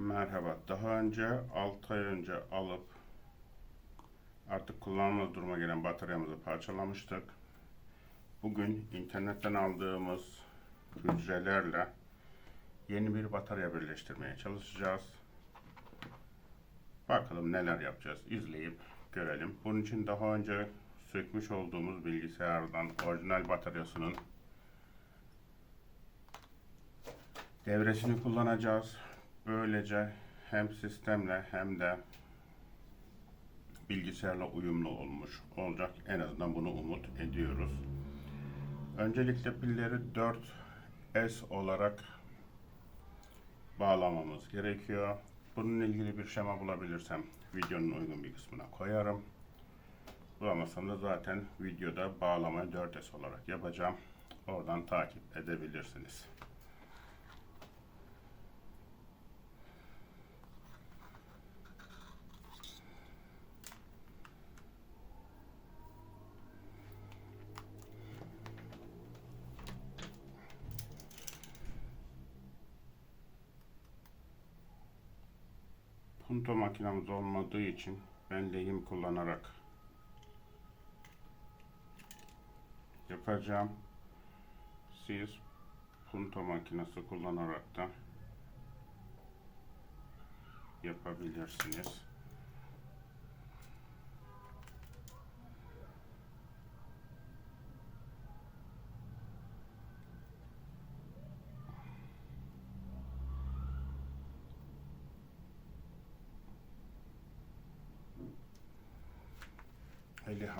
Merhaba. Daha önce 6 ay önce alıp artık kullanılmaz duruma gelen bataryamızı parçalamıştık. Bugün internetten aldığımız hücrelerle yeni bir batarya birleştirmeye çalışacağız. Bakalım neler yapacağız. İzleyip görelim. Bunun için daha önce sökmüş olduğumuz bilgisayardan orijinal bataryasının devresini kullanacağız. Böylece hem sistemle hem de bilgisayarla uyumlu olmuş olacak. En azından bunu umut ediyoruz. Öncelikle pilleri 4S olarak bağlamamız gerekiyor. Bununla ilgili bir şema bulabilirsem videonun uygun bir kısmına koyarım. Bulamazsam da zaten videoda bağlamayı 4S olarak yapacağım. Oradan takip edebilirsiniz. Punto makinamız olmadığı için ben lehim kullanarak yapacağım. Siz punto makinesi kullanarak da yapabilirsiniz.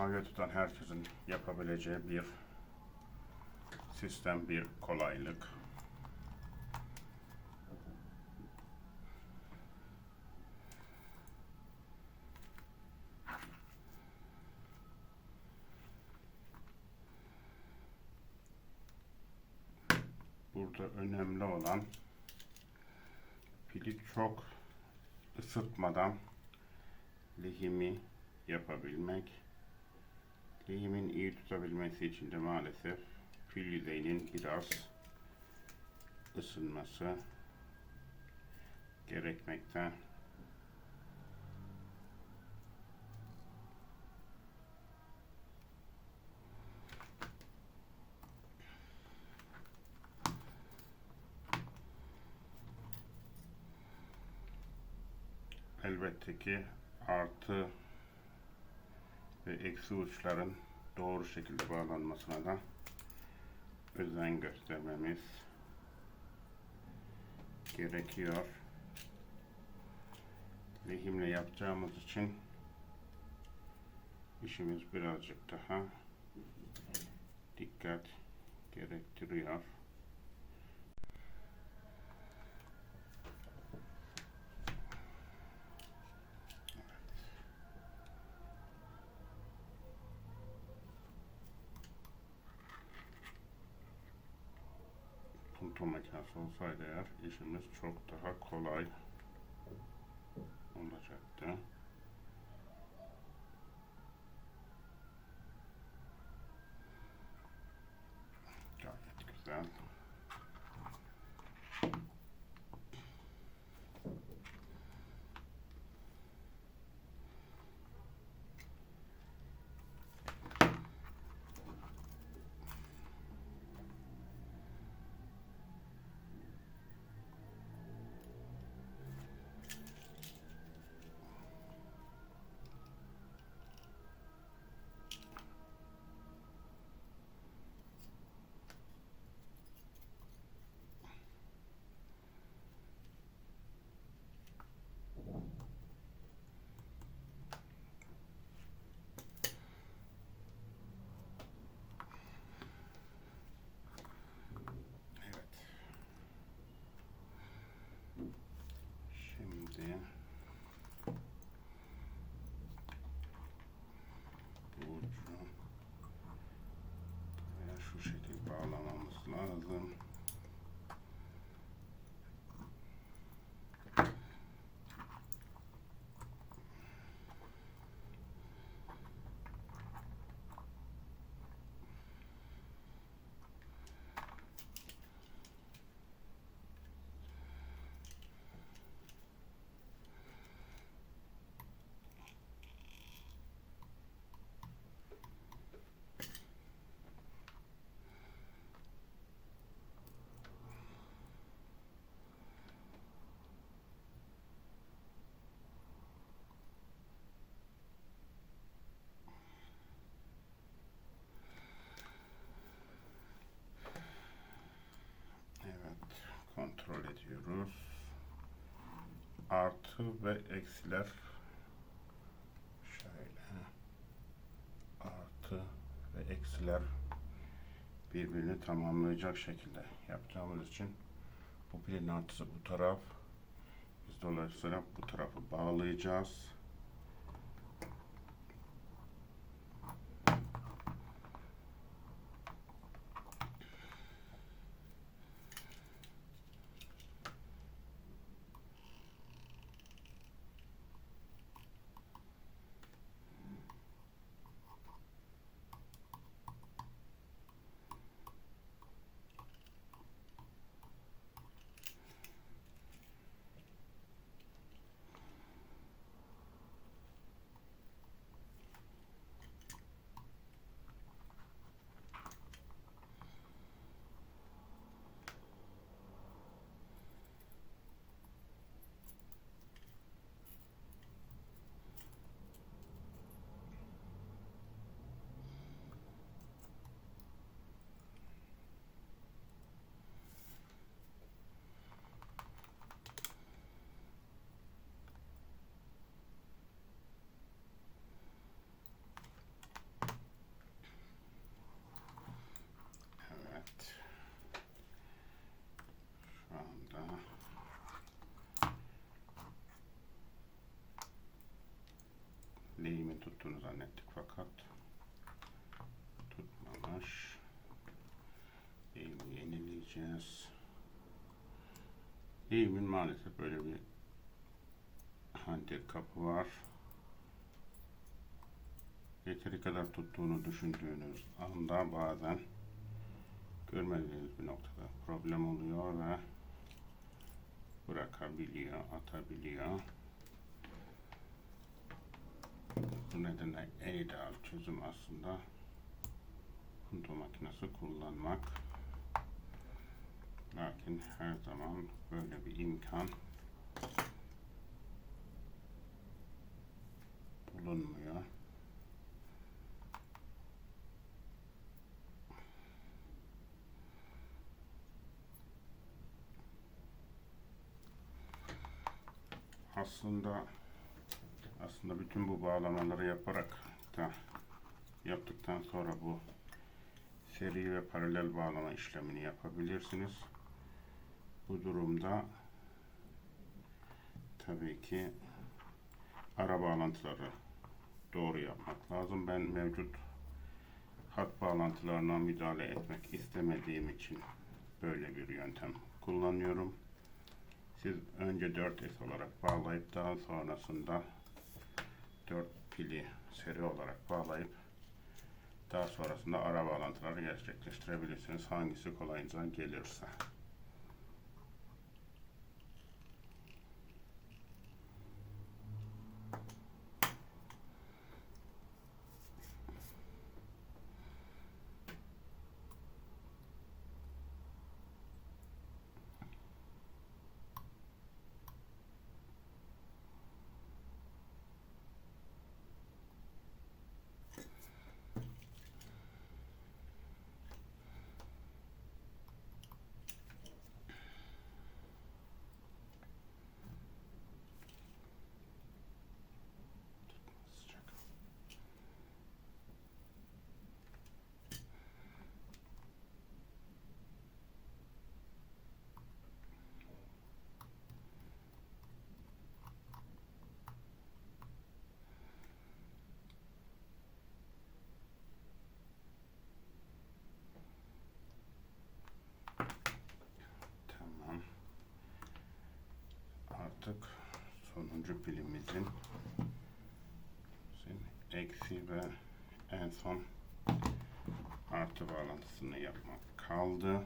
Havaya tutan herkesin yapabileceği bir sistem, bir kolaylık. Burada önemli olan pili çok ısıtmadan lehimi yapabilmek. Lehimin iyi tutabilmesi için de maalesef pil yüzeyinin biraz ısınması gerekmekte. Elbette ki artı ve eksi uçların doğru şekilde bağlanmasına da özen göstermemiz gerekiyor. Lehimle yapacağımız için işimiz birazcık daha dikkat gerektiriyor. Punto makinesi olsaydı eğer işimiz çok daha kolay olacaktı. sağlamamız lazım. Artı ve eksiler. Şöyle. Artı ve eksiler birbirini tamamlayacak şekilde yapacağımız için bu pilin artısı bu taraf. Biz dolayısıyla bu tarafı bağlayacağız. Evet. Şu anda leğimin tuttuğunu zannettik fakat tutmamış. Leğimi yenileyeceğiz. Leğimin maalesef böyle bir handel kapı var. Yeteri kadar tuttuğunu düşündüğünüz anda bazen görmediğiniz bir noktada problem oluyor ve bırakabiliyor, atabiliyor. Bu nedenle en ideal çözüm aslında punto makinesi kullanmak. Lakin her zaman böyle bir imkan bulunmuyor. aslında aslında bütün bu bağlamaları yaparak da yaptıktan sonra bu seri ve paralel bağlama işlemini yapabilirsiniz. Bu durumda tabii ki ara bağlantıları doğru yapmak lazım. Ben mevcut hat bağlantılarına müdahale etmek istemediğim için böyle bir yöntem kullanıyorum. Siz önce 4S olarak bağlayıp daha sonrasında 4 pili seri olarak bağlayıp daha sonrasında ara bağlantıları gerçekleştirebilirsiniz. Hangisi kolayınıza gelirse. Artık sonuncu pilimizin eksi ve en son artı bağlantısını yapmak kaldı.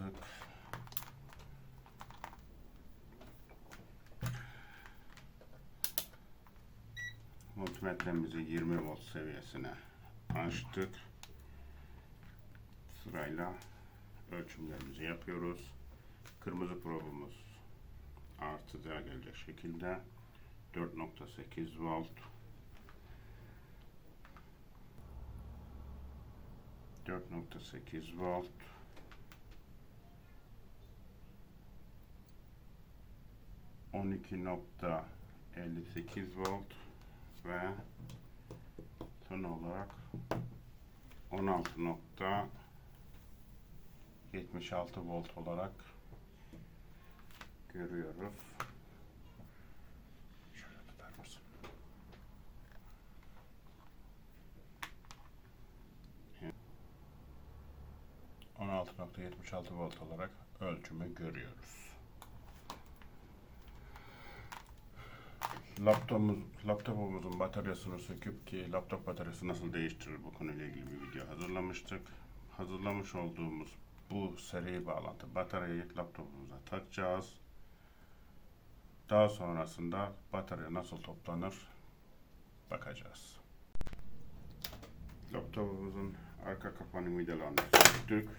aldık. Multimetremizi 20 volt seviyesine açtık. Sırayla ölçümlerimizi yapıyoruz. Kırmızı probumuz artı artıda gelecek şekilde 4.8 volt 4.8 volt on iki nokta 58 volt ve son olarak 16 nokta 76 volt olarak görüyoruz. Şöyle tutar mısın? Evet. 16.76 volt olarak ölçümü görüyoruz. Laptopumuz, laptopumuzun bataryasını söküp ki laptop bataryası nasıl değiştirilir bu konuyla ilgili bir video hazırlamıştık. Hazırlamış olduğumuz bu seri bağlantı bataryayı laptopumuza takacağız. Daha sonrasında batarya nasıl toplanır bakacağız. Laptopumuzun arka kapağını vidalarını söktük.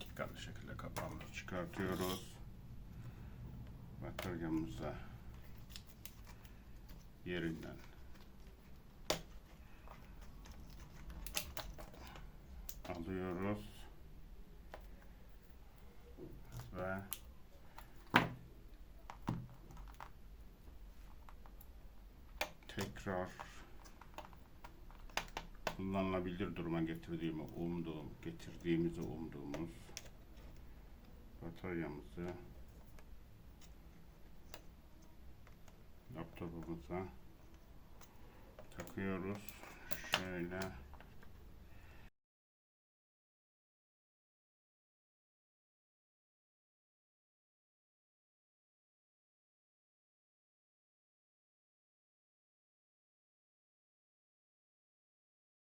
Dikkatli şekilde kapağımızı çıkartıyoruz. Bataryamızı yerinden. Alıyoruz. Ve tekrar kullanılabilir duruma getirdiğimi umduğum, getirdiğimizi umduğumuz bataryamızı laptopumuza takıyoruz. Şöyle